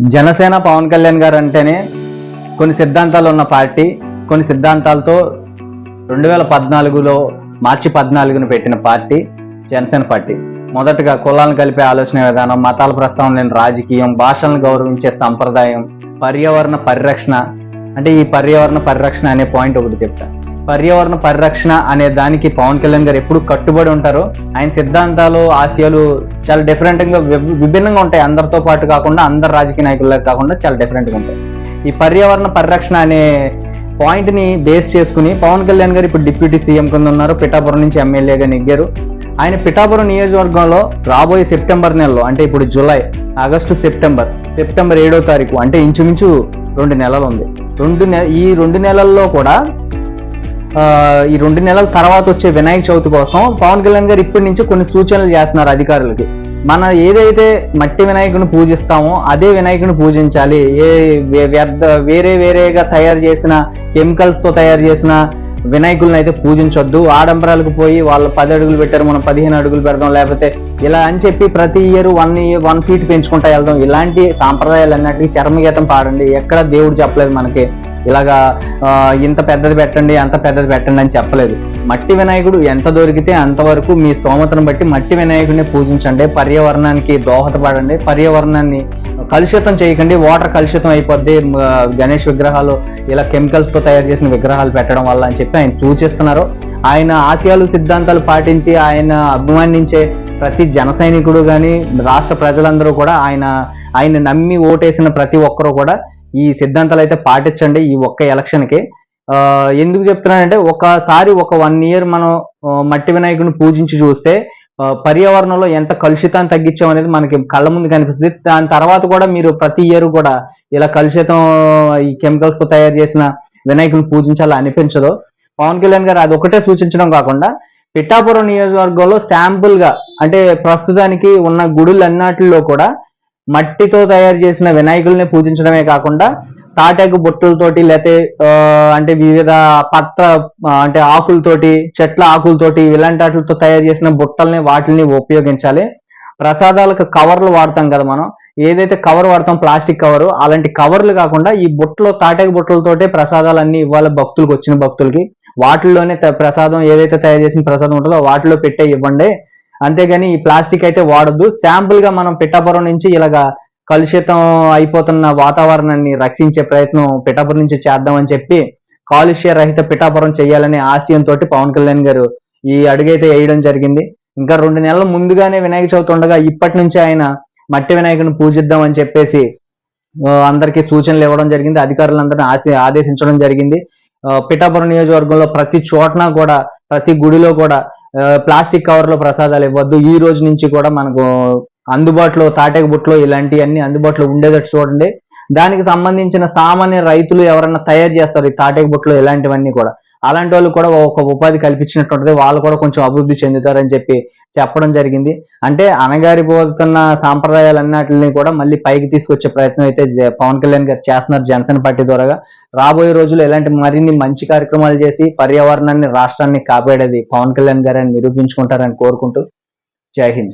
జనసేన పవన్ కళ్యాణ్ గారు అంటేనే కొన్ని సిద్ధాంతాలు ఉన్న పార్టీ. కొన్ని సిద్ధాంతాలతో రెండు వేల పద్నాలుగులో మార్చి పద్నాలుగున పెట్టిన పార్టీ జనసేన పార్టీ. మొదటగా కులాలను కలిపే ఆలోచన విధానం మతాల ప్రస్తావన లేని రాజకీయం భాషలను గౌరవించే సంప్రదాయం పర్యావరణ పరిరక్షణ. అంటే ఈ పర్యావరణ పరిరక్షణ అనే పాయింట్ ఒకటి చెప్తా. పర్యావరణ పరిరక్షణ అనే దానికి పవన్ కళ్యాణ్ గారు ఎప్పుడు కట్టుబడి ఉంటారో ఆయన సిద్ధాంతాలు ఆశయాలు చాలా డిఫరెంట్గా విభిన్నంగా ఉంటాయి. అందరితో పాటు కాకుండా అందరు రాజకీయ నాయకుల్లో కాకుండా చాలా డిఫరెంట్గా ఉంటాయి. ఈ పర్యావరణ పరిరక్షణ అనే పాయింట్ని బేస్ చేసుకుని పవన్ కళ్యాణ్ గారు ఇప్పుడు డిప్యూటీ సీఎం కింద ఉన్నారు. పిఠాపురం నుంచి ఎమ్మెల్యేగా నెగ్గారు. ఆయన పిఠాపురం నియోజకవర్గంలో రాబోయే సెప్టెంబర్ నెలలో అంటే ఇప్పుడు జూలై ఆగస్టు సెప్టెంబర్ సెప్టెంబర్ ఏడో తారీఖు అంటే ఇంచుమించు రెండు నెలలు ఉంది. రెండు నె ఈ రెండు నెలల్లో కూడా ఈ రెండు నెలల తర్వాత వచ్చే వినాయక చవితి కోసం పవన్ కళ్యాణ్ గారు ఇప్పటి నుంచి కొన్ని సూచనలు చేస్తున్నారు అధికారులకి. మన ఏదైతే మట్టి వినాయకుని పూజిస్తామో అదే వినాయకుని పూజించాలి. ఏ వ్యర్థ వేరే వేరేగా తయారు చేసిన కెమికల్స్తో తయారు చేసిన వినాయకులను అయితే పూజించొద్దు. ఆడంబరాలకు పోయి వాళ్ళు పది అడుగులు పెట్టారు మనం పదిహేను అడుగులు పెడదాం లేకపోతే ఇలా అని చెప్పి ప్రతి year one year one feet పెంచుకుంటా వెళ్దాం. ఇలాంటి సాంప్రదాయాలు అన్నట్టు చర్మగీతం పాడండి. ఎక్కడ దేవుడు చెప్పలేదు మనకి. ఇలాగా ఇంత పెద్దది పెట్టండి అంత పెద్దది పెట్టండి అని చెప్పలేదు. మట్టి వినాయకుడు ఎంత దొరికితే అంతవరకు మీ స్తోమతను బట్టి మట్టి వినాయకుడిని పూజించండి. పర్యావరణానికి దోహదపడండి. పర్యావరణాన్ని కలుషితం చేయకండి. వాటర్ కలుషితం అయిపోద్ది. గణేష్ విగ్రహాలు ఇలా కెమికల్స్తో తయారు చేసిన విగ్రహాలు పెట్టడం వల్ల అని చెప్పి ఆయన సూచిస్తున్నారు. ఆయన ఆశయాలు సిద్ధాంతాలు పాటించి ఆయన అభిమానించే ప్రతి జన సైనికుడు కానీ రాష్ట్ర ప్రజలందరూ కూడా ఆయన ఆయన నమ్మి ఓటేసిన ప్రతి ఒక్కరూ కూడా ఈ సిద్ధాంతాలు అయితే పాటించండి ఈ ఒక్క ఎలక్షన్కి ఎందుకు చెప్తున్నానంటే ఒకసారి ఒక వన్ ఇయర్ మనం మట్టి వినాయకుడిని పూజించి చూస్తే పర్యావరణంలో ఎంత కలుషితాన్ని తగ్గించాం అనేది మనకి కళ్ళ ముందు కనిపిస్తుంది. దాని తర్వాత కూడా మీరు ప్రతి ఇయర్ కూడా ఇలా కలుషితం ఈ కెమికల్స్తో తయారు చేసిన వినాయకుని పూజించాలని అనిపించదు. పవన్ కళ్యాణ్ గారు అది ఒకటే సూచించడం కాకుండా పిఠాపురం నియోజకవర్గంలో శాంపుల్గా అంటే ప్రస్తుతానికి ఉన్న గుడులన్నిటిలో కూడా మట్టితో తయారు చేసిన వినాయకుల్ని పూజించడమే కాకుండా తాటాకు బొట్టులతోటి లేతే అంటే వివిధ పత్ర అంటే ఆకులతోటి చెట్ల ఆకులతోటి ఇలాంటి వాటితో తయారు చేసిన బుట్టల్ని వాటిని ఉపయోగించాలి. ప్రసాదాలకు కవర్లు వాడతాం కదా మనం. ఏదైతే కవర్ వాడతాం ప్లాస్టిక్ కవర్ అలాంటి కవర్లు కాకుండా ఈ బుట్టలో తాటాకు బుట్టలతోటే ప్రసాదాలన్నీ ఇవ్వాలి భక్తులకు వచ్చిన భక్తులకి. వాటిల్లోనే ప్రసాదం ఏదైతే తయారు చేసిన ప్రసాదం ఉంటుందో వాటిలో పెట్టే ఇవ్వండి. అంతేగాని ఈ ప్లాస్టిక్ అయితే వాడొద్దు. శాంపుల్గా మనం పిఠాపురం నుంచి ఇలాగా కలుషితం అయిపోతున్న వాతావరణాన్ని రక్షించే ప్రయత్నం పిఠాపురం నుంచి చేద్దామని చెప్పి కాలుష్య రహిత పిఠాపురం చేయాలనే ఆశయంతో పవన్ కళ్యాణ్ గారు ఈ అడుగైతే వేయడం జరిగింది. ఇంకా రెండు నెలల ముందుగానే వినాయక చవితి ఉండగా ఇప్పటి నుంచి ఆయన మట్టి వినాయకుని పూజిద్దాం అని చెప్పేసి అందరికీ సూచనలు ఇవ్వడం జరిగింది. అధికారులందరినీ ఆశ ఆదేశించడం జరిగింది. పిఠాపురం నియోజకవర్గంలో ప్రతి చోటన కూడా ప్రతి గుడిలో కూడా ప్లాస్టిక్ కవర్లో ప్రసాదాలు ఇవ్వద్దు. ఈ రోజు నుంచి కూడా మనకు అందుబాటులో తాటేక బుట్లో ఇలాంటివన్నీ అందుబాటులో ఉండేటట్టు చూడండి. దానికి సంబంధించిన సామాన్య రైతులు ఎవరన్నా తయారు చేస్తారు ఈ తాటేక బుట్లో ఇలాంటివన్నీ కూడా. అలాంటి వాళ్ళు కూడా ఒక ఉపాధి కల్పించినట్టు ఉంటుంది. వాళ్ళు కూడా కొంచెం అభివృద్ధి చెందుతారని చెప్పి చెప్పడం జరిగింది. అంటే అణగారిపోతున్న సాంప్రదాయాలన్నిటిని కూడా మళ్ళీ పైకి తీసుకొచ్చే ప్రయత్నం అయితే జ- పవన్ కళ్యాణ్ గారు చేస్తున్నారు జనసేన పార్టీ ద్వారా. రాబోయే రోజుల్లో ఇలాంటి మరిన్ని మంచి కార్యక్రమాలు చేసి పర్యావరణాన్ని రాష్ట్రాన్ని కాపాడేది పవన్ కళ్యాణ్ గారని నిరూపించుకుంటారని కోరుకుంటూ జై హింద్.